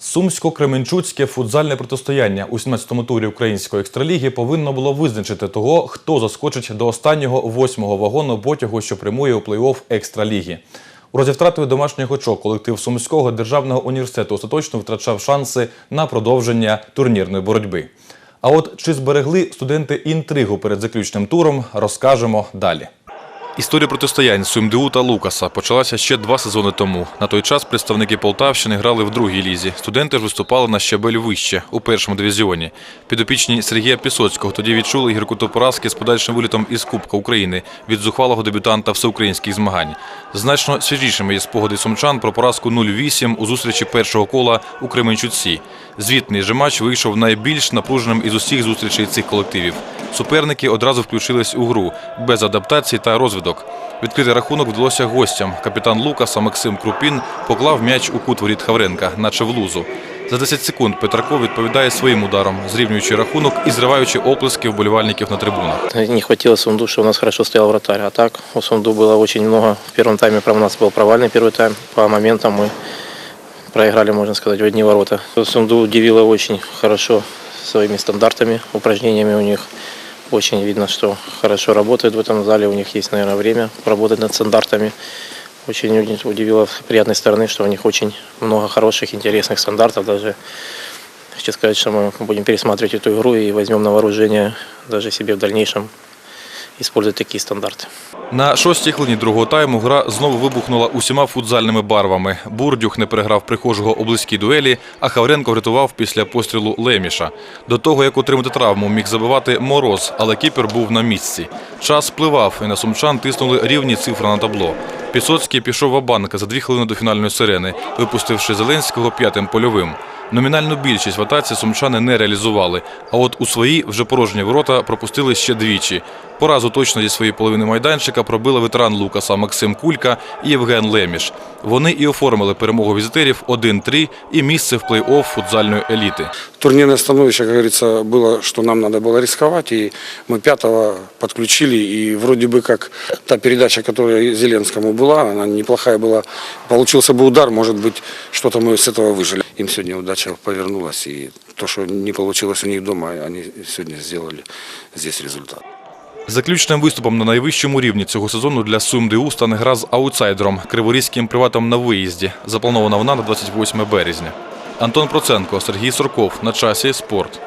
Сумсько-Кременчуцьке футзальне протистояння у 17-му турі української екстраліги повинно було визначити того, хто заскочить до останнього восьмого вагону потягу, що прямує у плей-офф екстраліги. У разі втратою домашніх очок колектив Сумського державного університету остаточно втрачав шанси на продовження турнірної боротьби. А от чи зберегли студенти інтригу перед заключним туром, розкажемо далі. Історія протистоянь СумДУ та Лукаса почалася ще два сезони тому. На той час представники Полтавщини грали в другій лізі. Студенти ж виступали на щабель вище у першому дивізіоні. Підопічні Сергія Пісоцького тоді відчули гіркоту поразки з подальшим вилітом із Кубка України від зухвалого дебютанта всеукраїнських змагань. Значно свіжішими є спогади сумчан про поразку 0-8 у зустрічі першого кола у Кременчуці. Звітний же матч вийшов найбільш напруженим із усіх зустрічей цих колективів. Суперники одразу включились у гру без адаптації та розвиток. Відкрити рахунок вдалося гостям. Капітан Лукаса Максим Крупін поклав м'яч у кут воріт Хавренка, наче в лузу. За 10 секунд Петраков відповідає своїм ударом, зрівнюючи рахунок і зриваючи оплески вболівальників на трибунах. Не хватило Сунду, что у нас хорошо стоял вратарь. А так у Сунду было очень много. В первом тайме правда, у нас был провальный первый тайм. По моментам мы проиграли, можно сказать, в одни ворота. Сунду удивило очень хорошо своими стандартами, упражнениями у них. Очень видно, что хорошо работают в этом зале. У них есть, наверное, время поработать над стандартами. Очень удивило с приятной стороны, что у них очень много хороших, интересных стандартов. Даже хочу сказать, что мы будем пересматривать эту игру и возьмем на вооружение даже себе в дальнейшем использовать такие стандарты. На шостій хвилині другого тайму гра знову вибухнула усіма футзальними барвами. Бурдюх не переграв прихожого у близькій дуелі, а Хавренко врятував після пострілу Леміша. До того, як отримати травму, міг забивати мороз, але кіпер був на місці. Час спливав, і на сумчан тиснули рівні цифри на табло. Пісоцький пішов в банка за дві хвилини до фінальної сирени, випустивши Зеленського п'ятим польовим. Номінальну більшість в атаці сумчани не реалізували, а от у свої вже порожні ворота пропустили ще двічі. Поразу точно зі своєї половини майданчика пробили ветеран Лукаса Максим Кулька і Євген Леміш. Вони і оформили перемогу візитерів 1-3 і місце в плей-офф футзальної еліти. Турнирное становище, как говорится, было, что нам надо было рисковать, и мы пятого подключили, и вроде бы как та передача, которая Зеленскому была, она неплохая была, получился бы удар, может быть, что-то мы с этого выжили. Им сегодня удача повернулась, и то, что не получилось у них дома, они сегодня сделали здесь результат. Заключним виступом на найвищому рівні цього сезону для СумДУ стане гра з аутсайдером Криворізьким приватом на виїзді. Запланована вона на 28 березня. Антон Проценко, Сергій Сурков. На часі спорт.